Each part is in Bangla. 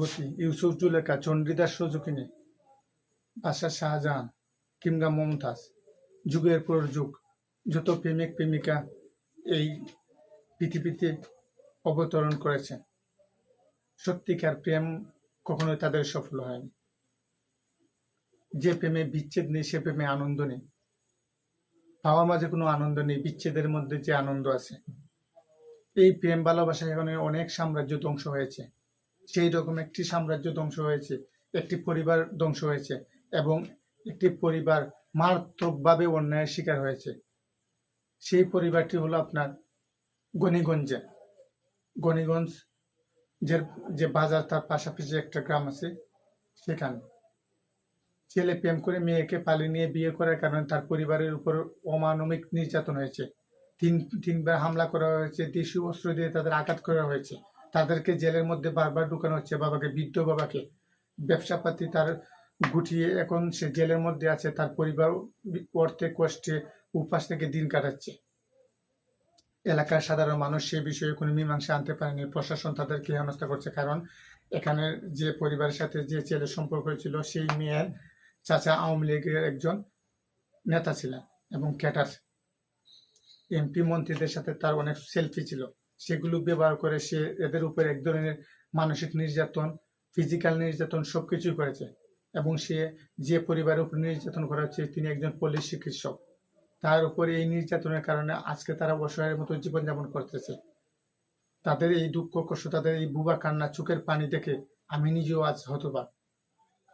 চক্রবর্তী ইউসুফ জুলেখা চন্ডীদাস সুজুকিনী বাদশাহ শাহজাহান কিংবা মমতাজ, যুগের পর যুগ, যত প্রেমিক প্রেমিকা এই পৃথিবীতে অবতরণ করেছে সত্যিকার প্রেম কখনোই তাদের সফল হয়নি। যে প্রেমে বিচ্ছেদ নেই, সে প্রেমে আনন্দ নেই। পাওয়ার মাঝে কোনো আনন্দ নেই, বিচ্ছেদের মধ্যে যে আনন্দ আছে। এই প্রেম ভালোবাসা এখানে অনেক সাম্রাজ্য ধ্বংস হয়েছে। সেই রকম একটি সাম্রাজ্য ধ্বংস হয়েছে, একটি পরিবার ধ্বংস হয়েছে এবং একটি পরিবার মারাত্মকভাবে অন্যায়ের শিকার হয়েছে। সেই পরিবারটি হলো আপনার গণিগঞ্জে গণিগঞ্জ যে যে বাজার, তার পাশাপাশি একটা গ্রাম আছে সেখানে। ছেলে প্রেম করে মেয়েকে পালিয়ে নিয়ে বিয়ে করার কারণে তার পরিবারের উপর অমানবিক নির্যাতন হয়েছে। তিন তিনবার হামলা করা হয়েছে, দেশীয় অস্ত্র দিয়ে তাদের আঘাত করা হয়েছে। তাদেরকে জেলের মধ্যে বারবার ঢুকানো হচ্ছে। বাবাকে, বৃদ্ধ বাবাকে। ব্যবসাপাতি তার গুটিয়ে এখন সে জেলের মধ্যে আছে। তার পরিবার অর্থে কষ্টে উপাস থেকে দিন কাটাচ্ছে। এলাকার সাধারণ মানুষ সে বিষয়ে কোনো মীমাংসা আনতে পারেনি। প্রশাসন তাদেরকে হেনস্থা করছে কারণ এখানে যে পরিবারের সাথে যে ছেলের সম্পর্ক ছিল সেই মেয়ের চাচা আওয়ামী লীগের একজন নেতা ছিলেন এবং ক্যাটার। এমপি মন্ত্রীদের সাথে তার অনেক সেলফি ছিল। সেগুলো ব্যবহার করে সে এদের উপর এক ধরনের মানসিক নির্যাতন ফিজিক্যাল নির্যাতন সবকিছুই করেছে। এবং সে যে পরিবারের উপর নির্যাতন করা হচ্ছে তিনি একজন পুলিশ চিকিৎসক। তার উপরে এই নির্যাতনের কারণে আজকে তারা অসহায়ের মতো জীবনযাপন করতেছে। তাদের এই দুঃখ, কষ্ট, তাদের এই বুবা কান্না, চোখের পানি দেখে আমি নিজেও আজ হতবাক।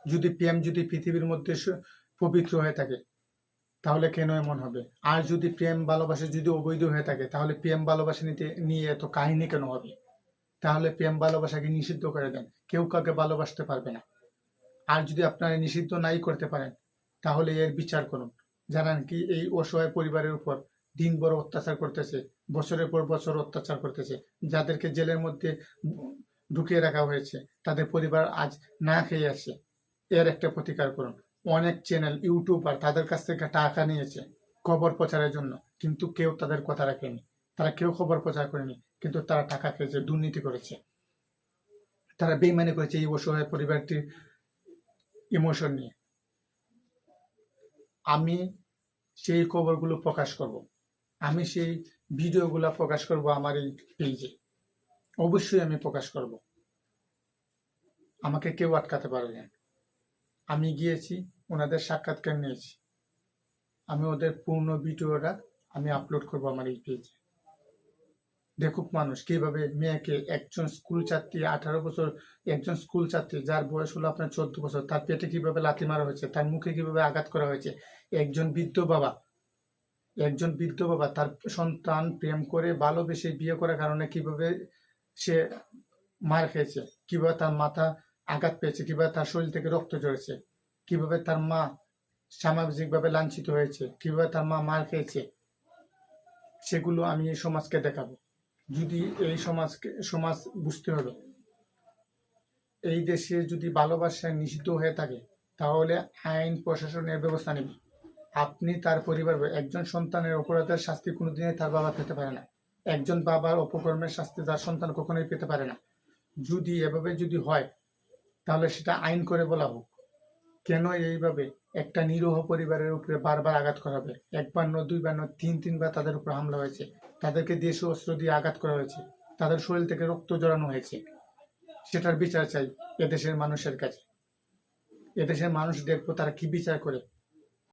যদি প্রেম যদি পৃথিবীর মধ্যে পবিত্র হয়ে থাকে তাহলে কেন এমন হবে? আর যদি প্রেম ভালোবাসা যদি অবৈধ হয়ে থাকে, তাহলে প্রেম ভালোবাসা নিতে, নিয়ে এত কাহিনী কেন হবে? তাহলে প্রেম ভালোবাসাকে নিষিদ্ধ করে দেন। কেউ কাউকে ভালোবাসতে পারবে না। আর যদি আপনারা নিষিদ্ধ নাই করতে পারেন, তাহলে এর বিচার করুন। যারা নাকি এই অসহায় পরিবারের উপর দিন বড় অত্যাচার করতেছে, বছরের পর বছর অত্যাচার করতেছে, যাদেরকে জেলের মধ্যে ঢুকিয়ে রাখা হয়েছে, তাদের পরিবার আজ না খেয়ে আছে। এর একটা প্রতিকার করুন। অনেক চ্যানেল ইউটিউবার তাদের কাছ থেকে টাকা নিয়েছে খবর প্রচারের জন্য। কিন্তু কেউ তাদের কথা রাখেনি। তারা কেউ খবর প্রচার করেনি, কিন্তু তারা টাকা খেয়েছে, দুর্নীতি করেছে। তারা বেইমানি করেছে এই অসহায় পরিবারটির ইমোশন নিয়ে। আমি সেই খবরগুলো প্রকাশ করব। আমি সেই ভিডিওগুলো প্রকাশ করব আমার এই পেজে অবশ্যই আমি প্রকাশ করব। আমাকে কেউ আটকাতে পারবে না। আমি গিয়েছি ওনাদের সাক্ষাৎকার নিয়েছি। আমি ওদের পূর্ণ ভিডিওটা আমি আপলোড করব আমার এই পেজে দেখুক মানুষ কীভাবে মেয়েকে একজন স্কুল ছাত্রী, আঠারো বছর, একজন স্কুল ছাত্রী, যার বয়স হলো আপনার চোদ্দ বছর, তার পেটে কীভাবে লাথি মারা হয়েছে, তার মুখে কীভাবে আঘাত করা হয়েছে, একজন বৃদ্ধ বাবা, একজন বৃদ্ধ বাবা তার সন্তান প্রেম করে, ভালোবেসে বিয়ে করার কারণে কীভাবে সে মার খেয়েছে, কীভাবে তার মাথা আঘাত পেয়েছে, কীভাবে তার শরীর থেকে রক্ত ঝরেছে কীভাবে তার মা সামাজিকভাবে লাঞ্ছিত হয়েছে, কীভাবে তার মা মার খেয়েছে, সেগুলো আমি এই সমাজকে দেখাবো। যদি এই সমাজকে, সমাজ বুঝতে হবে, এই দেশে যদি ভালোবাসা নিষিদ্ধ হয়ে থাকে, তাহলে আইন প্রশাসনের ব্যবস্থা নেবে। আপনি তার পরিবার, একজন সন্তানের অপরাধের শাস্তি কোনোদিনই তার বাবা পেতে পারে না। একজন বাবার অপকর্মের শাস্তি তার সন্তান কখনোই পেতে পারে না। যদি এভাবে যদি হয়, তাহলে সেটা আইন করে বলা হোক। কেন এইভাবে একটা নিরহ পরিবারের উপরে বারবার আঘাত করা হবে? একবার নয়, দুইবার নয়, তিন, তিনবার তাদের উপর হামলা হয়েছে। তাদেরকে দেশ অস্ত্র দিয়ে আঘাত করা হয়েছে। তাদের শরীর থেকে রক্ত জড়ানো হয়েছে। সেটার বিচার চাই এদেশের মানুষের কাছে। এদেশের মানুষ দেখব তারা কি বিচার করে?